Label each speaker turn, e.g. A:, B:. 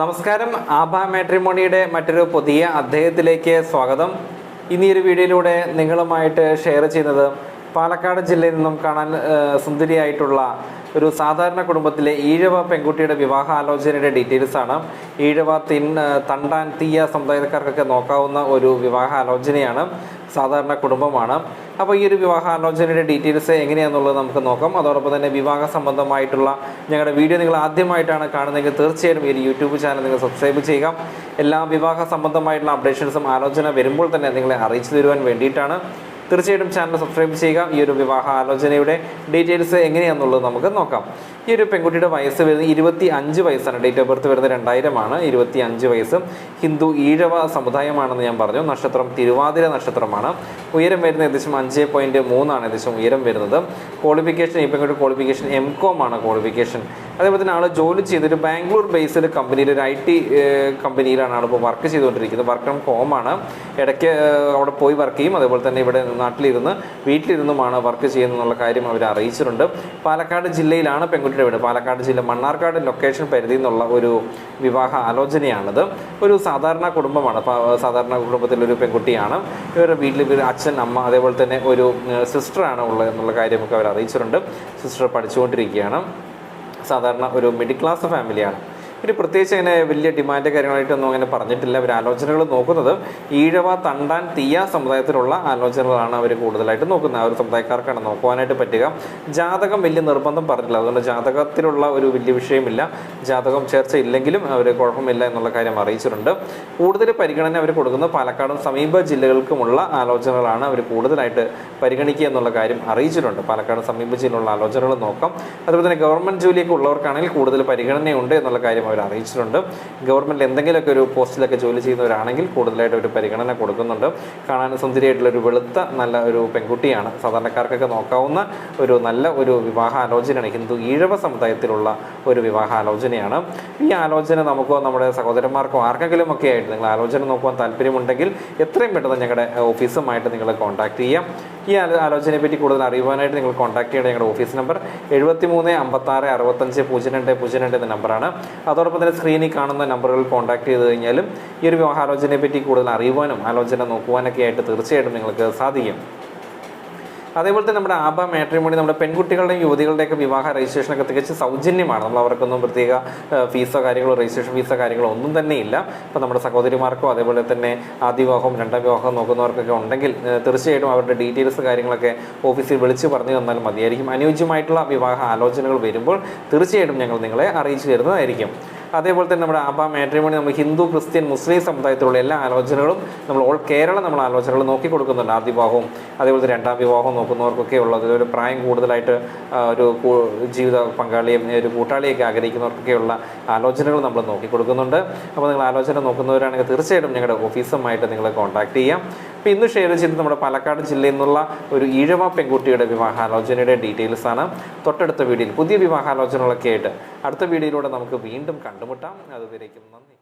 A: നമസ്കാരം. ആഭ മാട്രിമോണിയുടെ മറ്റൊരു പുതിയ അദ്ദേഹത്തിലേക്ക് സ്വാഗതം. ഇനി ഒരു വീഡിയോയിലൂടെ നിങ്ങളുമായിട്ട് ഷെയർ ചെയ്യുന്നത് പാലക്കാട് ജില്ലയിൽ നിന്നും കാണാൻ സുന്ദരിയായിട്ടുള്ള ഒരു സാധാരണ കുടുംബത്തിലെ ഈഴവ പെൺകുട്ടിയുടെ വിവാഹ ആലോചനയുടെ ഡീറ്റെയിൽസ് ആണ്. ഈഴവ തിൻ തണ്ടാൻ തീയ സമുദായക്കാർക്കൊക്കെ നോക്കാവുന്ന ഒരു വിവാഹ ആലോചനയാണ് സാധാരണ കുടുംബമാണ്. അപ്പോൾ ഈ ഒരു വിവാഹ ആലോചനയുടെ ഡീറ്റെയിൽസ് എങ്ങനെയാണെന്നുള്ളത് നമുക്ക് നോക്കാം. അതോടൊപ്പം തന്നെ വിവാഹ സംബന്ധമായിട്ടുള്ള ഞങ്ങളുടെ വീഡിയോ നിങ്ങൾ ആദ്യമായിട്ടാണ് കാണുന്നതെങ്കിൽ തീർച്ചയായിട്ടും ഈ യൂട്യൂബ് ചാനൽ നിങ്ങൾ സബ്സ്ക്രൈബ് ചെയ്യുക. എല്ലാ വിവാഹ സംബന്ധമായിട്ടുള്ള അപ്ഡേഷൻസും ആലോചന വരുമ്പോൾ തന്നെ നിങ്ങളെ അറിയിച്ചു തരുവാൻ വേണ്ടിയിട്ടാണ്. തീർച്ചയായിട്ടും ചാനൽ സബ്സ്ക്രൈബ് ചെയ്യുക. ഈ ഒരു വിവാഹ ആലോചനയുടെ ഡീറ്റെയിൽസ് എങ്ങനെയാണെന്നുള്ളത് നമുക്ക് നോക്കാം. ഈ ഒരു പെൺകുട്ടിയുടെ വയസ്സ് വരുന്നത് ഇരുപത്തി അഞ്ച് വയസ്സാണ്. ഡേറ്റ് ഓഫ് ബർത്ത് വരുന്നത് രണ്ടായിരമാണ്. ഇരുപത്തി അഞ്ച് വയസ്സ് ഹിന്ദു ഈഴവ സമുദായമാണെന്ന് ഞാൻ പറഞ്ഞു. നക്ഷത്രം തിരുവാതിര നക്ഷത്രമാണ്. ഉയരം വരുന്നത് ഏകദേശം അഞ്ച് പോയിന്റ് മൂന്നാണ് ഏകദേശം ഉയരം വരുന്നത്. ക്വാളിഫിക്കേഷൻ ഇപ്പം ഇങ്ങോട്ട് ക്വാളിഫിക്കേഷൻ എം കോം ആണ് ക്വാളിഫിക്കേഷൻ അതേപോലെ തന്നെ ആൾ ജോലി ചെയ്തൊരു ബാംഗ്ലൂർ ബേസ്ഡ് കമ്പനിയിൽ ഒരു ഐ ടി കമ്പനിയിലാണ് ആളിപ്പോൾ വർക്ക് ചെയ്തുകൊണ്ടിരിക്കുന്നത്. വർക്ക് ഫ്രം ഹോം ആണ്. ഇടയ്ക്ക് അവിടെ പോയി വർക്ക് ചെയ്യും. അതേപോലെ തന്നെ ഇവിടെ നാട്ടിലിരുന്ന് വീട്ടിലിരുന്നുമാണ് വർക്ക് ചെയ്യുന്നതെന്നുള്ള കാര്യം അവർ അറിയിച്ചിട്ടുണ്ട്. പാലക്കാട് ജില്ലയിലാണ് പെൺകുട്ടിയുടെ വീട്. പാലക്കാട് ജില്ല മണ്ണാർക്കാട് ലൊക്കേഷൻ പരിധി എന്നുള്ള ഒരു വിവാഹ ആലോചനയാണിത്. ഒരു സാധാരണ കുടുംബമാണ്. സാധാരണ കുടുംബത്തിലൊരു പെൺകുട്ടിയാണ്. ഇവരുടെ വീട്ടിൽ ഇവർ അച്ഛൻ അമ്മ അതേപോലെ തന്നെ ഒരു സിസ്റ്ററാണ് ഉള്ളത് എന്നുള്ള കാര്യമൊക്കെ അവർ അറിയിച്ചിട്ടുണ്ട് സിസ്റ്റർ പഠിച്ചുകൊണ്ടിരിക്കുകയാണ്. സാധാരണ ഒരു മിഡിൽ ക്ലാസ് ഫാമിലിയാണ് ഇനി പ്രത്യേകിച്ച് അങ്ങനെ വലിയ ഡിമാൻഡ് കാര്യങ്ങളായിട്ടൊന്നും അങ്ങനെ പറഞ്ഞിട്ടില്ല. അവർ ആലോചനകൾ നോക്കുന്നത് ഈഴവ തണ്ടാൻ തീയ സമുദായത്തിലുള്ള ആലോചനകളാണ് അവർ കൂടുതലായിട്ട് നോക്കുന്നത്. ആ ഒരു സമുദായക്കാർക്കാണ് നോക്കുവാനായിട്ട് പറ്റുക. ജാതകം വലിയ നിർബന്ധം പറഞ്ഞില്ല അതുകൊണ്ട് ജാതകത്തിലുള്ള ഒരു വലിയ വിഷയമില്ല. ജാതകം ചേർച്ച ഇല്ലെങ്കിലും അവർ കുഴപ്പമില്ല എന്നുള്ള കാര്യം അറിയിച്ചിട്ടുണ്ട്. കൂടുതൽ പരിഗണന അവർ കൊടുക്കുന്നത് പാലക്കാടും സമീപ ജില്ലകൾക്കുമുള്ള ആലോചനകളാണ് അവർ കൂടുതലായിട്ട് പരിഗണിക്കുക എന്നുള്ള കാര്യം അറിയിച്ചിട്ടുണ്ട്. പാലക്കാട് സമീപ ജില്ലയിലുള്ള ആലോചനകൾ നോക്കാം. അതുപോലെ തന്നെ ഗവൺമെന്റ് ജോലിയൊക്കെ ഉള്ളവർക്കാണെങ്കിൽ കൂടുതൽ പരിഗണനയുണ്ട് എന്നുള്ള കാര്യം അവർ അറിയിച്ചിട്ടുണ്ട്. ഗവൺമെന്റ് എന്തെങ്കിലുമൊക്കെ ഒരു പോസ്റ്റിലൊക്കെ ജോലി ചെയ്യുന്നവരാണെങ്കിൽ കൂടുതലായിട്ട് ഒരു പരിഗണന കൊടുക്കുന്നുണ്ട്. കാണാൻ സുന്ദരിയായിട്ടുള്ള ഒരു വെളുത്ത നല്ല ഒരു പെൺകുട്ടിയാണ്. സാധാരണക്കാർക്കൊക്കെ നോക്കാവുന്ന ഒരു നല്ല ഒരു വിവാഹ ആലോചനയാണ് ഹിന്ദു ഈഴവ സമുദായത്തിലുള്ള ഒരു വിവാഹ ആലോചനയാണ് ഈ ആലോചന നമുക്കോ നമ്മുടെ സഹോദരന്മാർക്കോ ആർക്കെങ്കിലും ഒക്കെ ആയിട്ട് നിങ്ങൾ ആലോചന നോക്കുവാൻ താല്പര്യമുണ്ടെങ്കിൽ എത്രയും പെട്ടെന്ന് ഞങ്ങളുടെ ഓഫീസുമായിട്ട് നിങ്ങൾ കോൺടാക്ട് ചെയ്യാം. ഈ ആലോ- ആലോചനയെ പറ്റി കൂടുതൽ അറിയുവാനായിട്ട് നിങ്ങൾ കോൺടാക്ട് ചെയ്യേണ്ട ഞങ്ങളുടെ ഓഫീസ് നമ്പർ എഴുപത്തി മൂന്ന് അമ്പത്താറ് അറുപത്തഞ്ച് പൂജ്യം രണ്ട് പൂജ്യം രണ്ട് എന്ന നമ്പറാണ് അതോടൊപ്പം തന്നെ സ്ക്രീനിൽ കാണുന്ന നമ്പറുകൾ കോൺടാക്ട് ചെയ്ത് കഴിഞ്ഞാലും ഈ ഒരു വിവാഹാലോചനയെ പറ്റി കൂടുതൽ അറിയുവാനും ആലോചന നോക്കുവാനൊക്കെ ആയിട്ട് തീർച്ചയായിട്ടും നിങ്ങൾക്ക് സാധിക്കും. അതേപോലെ തന്നെ നമ്മുടെ ആബ മാട്രിമോണി നമ്മുടെ പെൺകുട്ടികളുടെയും യുവതികളുടെയൊക്കെ വിവാഹ രജിസ്ട്രേഷനൊക്കെ തികച്ചും സൗജന്യമാണ്. നമ്മൾ അവർക്കൊന്നും പ്രത്യേക ഫീസോ കാര്യങ്ങളോ രജിസ്ട്രേഷൻ ഫീസോ കാര്യങ്ങളോ ഒന്നും തന്നെ ഇല്ല. ഇപ്പോൾ നമ്മുടെ സഹോദരിമാർക്കോ അതേപോലെ തന്നെ ആദ്യ വിവാഹവും രണ്ടാം വിവാഹവും നോക്കുന്നവർക്കൊക്കെ ഉണ്ടെങ്കിൽ തീർച്ചയായിട്ടും അവരുടെ ഡീറ്റെയിൽസ് കാര്യങ്ങളൊക്കെ ഓഫീസിൽ വിളിച്ച് പറഞ്ഞു തന്നാൽ മതിയായിരിക്കും. അനുയോജ്യമായിട്ടുള്ള വിവാഹ ആലോചനകൾ വരുമ്പോൾ തീർച്ചയായിട്ടും ഞങ്ങൾ നിങ്ങളെ അറിയിച്ചു തരുന്നതായിരിക്കും. അതേപോലെ തന്നെ നമ്മുടെ ആബ മാട്രിമോണി നമ്മൾ ഹിന്ദു ക്രിസ്ത്യൻ മുസ്ലിം സമുദായത്തിലുള്ള എല്ലാ ആലോചനകളും നമ്മൾ ഓൾ കേരള നമ്മൾ ആലോചനകൾ നോക്കി കൊടുക്കുന്നുണ്ട്. ആദ്യ വിവാഹവും അതേപോലെ രണ്ടാം വിവാഹവും നോക്കുന്നവർക്കൊക്കെ ഉള്ളത് ഒരു പ്രായം കൂടുതലായിട്ട് ഒരു ജീവിത പങ്കാളിയും ഒരു കൂട്ടാളിയൊക്കെ ആഗ്രഹിക്കുന്നവർക്കൊക്കെയുള്ള ആലോചനകൾ നമ്മൾ നോക്കി കൊടുക്കുന്നുണ്ട്. അപ്പോൾ നിങ്ങൾ ആലോചന നോക്കുന്നവരാണെങ്കിൽ തീർച്ചയായിട്ടും ഞങ്ങളുടെ ഓഫീസുമായിട്ട് നിങ്ങൾ കോൺടാക്ട് ചെയ്യാം. അപ്പോൾ ഇന്ന് ഷെയർ ചെയ്തത് നമ്മുടെ പാലക്കാട് ജില്ലയിൽ നിന്നുള്ള ഒരു ഈഴവ പെൺകുട്ടിയുടെ വിവാഹാലോചനയുടെ ഡീറ്റെയിൽസ് ആണ്. തൊട്ടടുത്ത വീഡിയോയിൽ പുതിയ വിവാഹാലോചനകളൊക്കെ ആയിട്ട് അടുത്ത വീഡിയോയിലൂടെ നമുക്ക് വീണ്ടും കണ്ടുമുട്ടാം. അതുവരേക്കും നന്ദി.